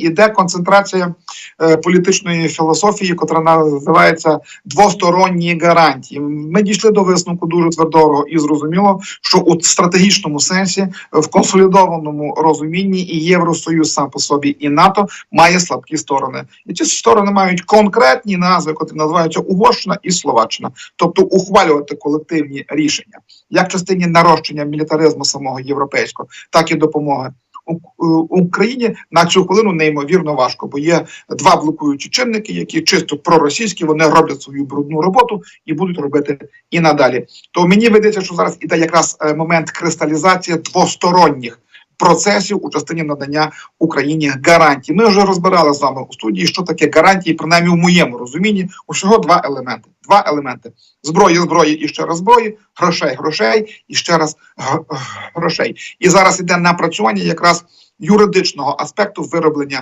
іде концентрація е, політичної філософії, котра називається двосторонні гарантії. Ми дійшли до висновку дуже твердого і зрозуміло, що у стратегічному сенсі, в консолідованому розумінні і Євросоюз сам по собі, і НАТО має слабкі сторони. І ці сторони мають конкретні назви, котрі називаються Угорщина і Словаччина, тобто ухвалювати колективні рішення як частині нарощення мілітаризму самого європейського, так і допомоги. У- Україні на цю хвилину неймовірно важко, бо є два блокуючі чинники, які чисто проросійські, вони роблять свою брудну роботу і будуть робити і надалі. То мені видається, що зараз іде якраз е, момент кристалізації двосторонніх процесів у частині надання Україні гарантій. Ми вже розбирали з вами у студії, що таке гарантії, принаймні в моєму розумінні, усього два елементи. Два елементи: зброї, зброї і ще раз зброї, грошей, грошей і ще раз грошей. І зараз іде напрацювання якраз юридичного аспекту вироблення